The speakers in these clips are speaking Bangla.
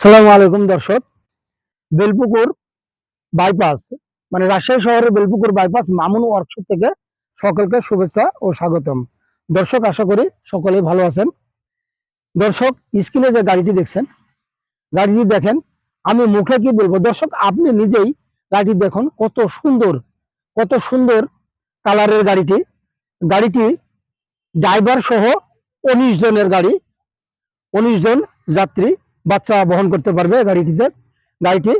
সালামু আলাইকুম, দর্শক। বেলপুকুর বাইপাস মানে রাজশাহী শহরের বেলপুকুর বাইপাস মামুন ওয়ার্কশপ থেকে সকলকে শুভেচ্ছা ও স্বাগতম। দর্শক, আশা করি সকলেই ভালো আছেন। দর্শক স্ক্রিনে যে গাড়িটি দেখছেন, গাড়িটি দেখেন, আমি মুখে কি বলব? দর্শক, আপনি নিজেই গাড়িটি দেখুন, কত সুন্দর কত সুন্দর কালারের গাড়িটি। গাড়িটি ড্রাইভার সহ উনিশ জনের গাড়ি। উনিশ জন যাত্রী বাচ্চা বহন করতে পারবে গাড়িটিতে। গাড়িটি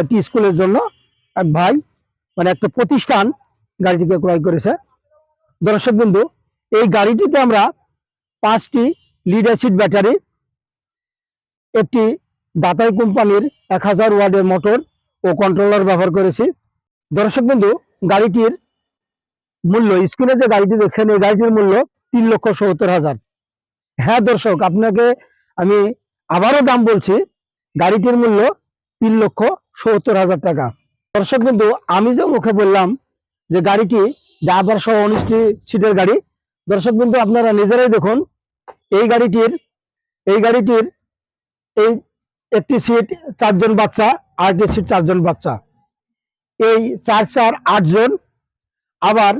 একটি স্কুলের জন্য এক ভাই মানে একটা প্রতিষ্ঠান গাড়িটিকে ক্রয় করেছে। দর্শক বন্ধু, এই গাড়িটিতে আমরা পাঁচটি লিড অ্যাসিড ব্যাটারি একটি দাতাই কোম্পানির এক হাজার ওয়ার্ডের মোটর ও কন্ট্রোলার ব্যবহার করেছি। দর্শক বন্ধু, গাড়িটির মূল্য, স্ক্রিনে যে গাড়িটি দেখছেন, এই গাড়িটির মূল্য তিন লক্ষ সত্তর হাজার। হ্যাঁ দর্শক, আপনাকে আমি আবারও দাম বলছি, গাড়িটির মূল্য তিন লক্ষ সত্তর হাজার টাকা। দর্শক কিন্তু আমি যে মুখে বললাম যে গাড়িটি ড্রাইভার সহ উনিশটি সিটের গাড়ি, দর্শক কিন্তু আপনারা নিজেরাই দেখুন, এই গাড়িটির এই গাড়িটির এই একটি সিট চারজন বাচ্চা আর একটি সিট চারজন বাচ্চা। এই চার চার আটজন আবার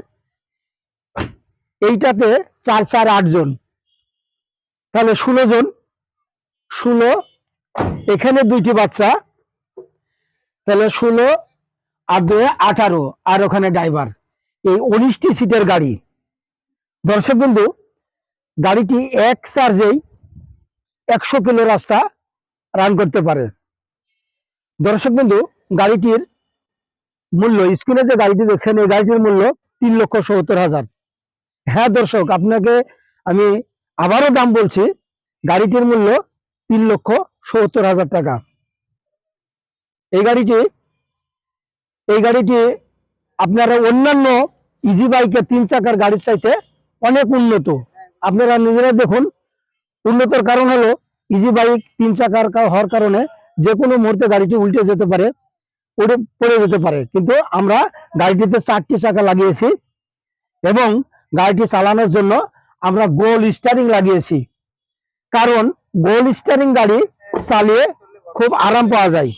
এইটাতে চার চার আটজন তাহলে ষোলো জন। ষোলো, এখানে দুইটি বাচ্চা। তাহলে ষোলো, আর দুয়ে আঠারো, আর ওখানে ড্রাইভার। এই উনিশটি সিটের গাড়ি। দর্শক বন্ধু, গাড়িটি এক চার্জেই একশো কিলো রাস্তা রান করতে পারে। দর্শক বন্ধু, গাড়িটির মূল্য, স্ক্রিনে যে গাড়িটি দেখছেন, এই গাড়িটির মূল্য তিন লক্ষ সত্তর হাজার। হ্যাঁ দর্শক, আপনাকে আমি আবারও দাম বলছি। গাড়িটির মূল্য তিন লক্ষ সত্তর হাজার টাকা। এই গাড়িটি এই গাড়িটি আপনারা অন্যান্য ইজি বাইকের তিন চাকার গাড়ির চাইতে অনেক উন্নত। আপনারা নিজেরা দেখুন, উন্নতর কারণ হলো ইজি বাইক তিন চাকার হওয়ার কারণে যে কোনো মুহূর্তে গাড়িটি উল্টে যেতে পারে, পড়ে পড়ে যেতে পারে। কিন্তু আমরা গাড়িটিতে চারটি চাকা লাগিয়েছি এবং গাড়িটি চালানোর জন্য আমরা গোল স্টারিং লাগিয়েছি। কারণ গোল স্টারিং গাড়ি চালিয়ে খুব আরাম পাওয়া যায়।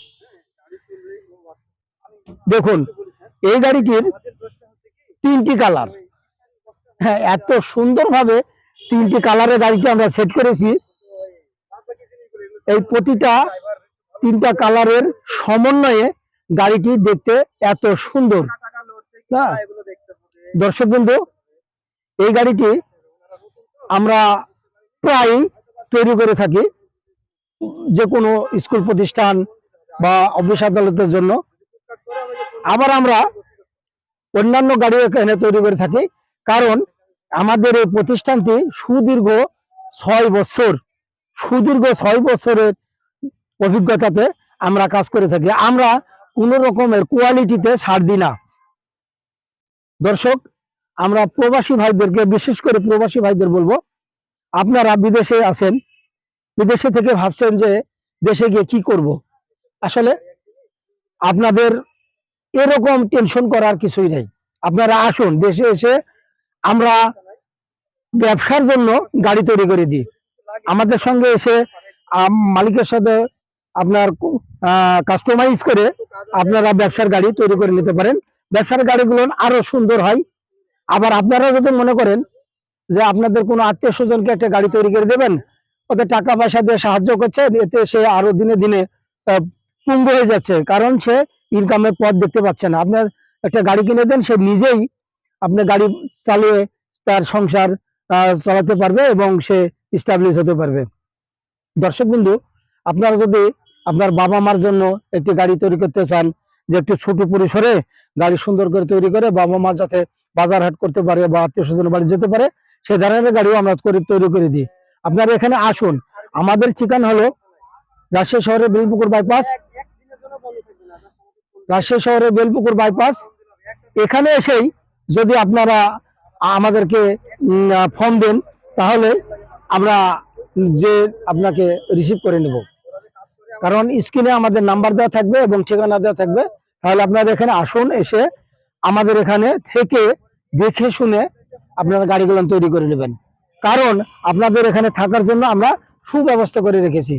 দেখুন, এই গাড়িটির তিনটি কালার হ্যাঁ এত সুন্দরভাবে তিনটি কালারের গাড়িটি আমরা সেট করেছি। এই প্রতিটা তিনটা কালারের সমন্বয়ে গাড়িটি দেখতে এত সুন্দর। দর্শক বন্ধু এই গাড়িটি আমরা প্রায় তৈরি করে থাকি। যে কোনো স্কুল প্রতিষ্ঠান বা অফিস আদালতের জন্য। আবার আমরা অন্যান্য গাড়ি এখানে তৈরি করে থাকি। কারণ আমাদের এই প্রতিষ্ঠানটি সুদীর্ঘ ছয় বছর, সুদীর্ঘ ছয় বছরের অভিজ্ঞতাতে আমরা কাজ করে থাকি। আমরা কোন রকমের কোয়ালিটিতে ছাড় দিই না। দর্শক আমরা প্রবাসী ভাইদেরকে, বিশেষ করে প্রবাসী ভাইদের বলব, আপনারা বিদেশে আছেন, বিদেশে থেকে ভাবছেন যে দেশে গিয়ে কি করব? আসলে আপনাদের এরকম টেনশন করার কিছুই নেই। আপনারা আসুন, দেশে এসে আমরা ব্যবসার জন্য গাড়ি তৈরি করে দিই। আমাদের সঙ্গে এসে মালিকের সাথে আপনার কাস্টমাইজ করে আপনারা ব্যবসার গাড়ি তৈরি করে নিতে পারেন। ব্যবসার গাড়িগুলো আরও সুন্দর হয়। আবার আপনারা যদি মনে করেন যে আপনাদের কোনো আত্মীয় স্বজনকে একটা গাড়ি তৈরি করে দেবেন ওদের টাকা পয়সা দিয়ে সাহায্য করছেন এতে সে আরও দিনে দিনে পুঙ্গ হয়ে যাচ্ছে, কারণ সে ইনকামের পথ দেখতে পাচ্ছে না। আপনার একটা গাড়ি কিনে দেন, সে নিজেই আপনার গাড়ি চালিয়ে তার সংসার চালাতে পারবে এবং সে স্টাবলিশ হতে পারবে। দর্শক বিন্দু আপনারা যদি আপনার বাবা মার জন্য একটি গাড়ি তৈরি করতে চান, যে একটু ছোট পরিসরে গাড়ি সুন্দর করে তৈরি করে বাবা মা যাতে বাজার হাট করতে পারে বা আত্মীয় স্বজন বাড়ি যেতে পারে সে ধরনের গাড়িও আমরা করে তৈরি করে দিই। আপনারা এখানে আসুন। আমাদের ঠিকানা হলো রাজশাহী শহরের বেলপুকুর বাইপাস রাজশাহী শহরের বেলপুকুর বাইপাস এখানে এসেই যদি আপনারা আমাদেরকে ফর্ম দেন, তাহলে আমরা যে আপনাকে রিসিভ করে নেব। কারণ স্ক্রিনে আমাদের নাম্বার দেওয়া থাকবে এবং ঠিকানা দেওয়া থাকবে। তাহলে আপনারা এখানে আসুন, এসে আমাদের এখানে থেকে দেখে শুনে আপনারা গাড়িগুলো তৈরি করে নেবেন। কারণ আপনাদের এখানে থাকার জন্য আমরা সুব্যবস্থা করে রেখেছি।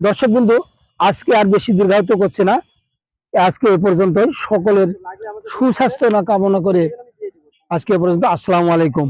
দর্শক বন্ধু, আজকে আর বেশি দীর্ঘায়িত করছে না। আজকে এ পর্যন্ত সকলের সুস্বাস্থ্য না কামনা করে আজকে এ পর্যন্ত। আসসালামু আলাইকুম।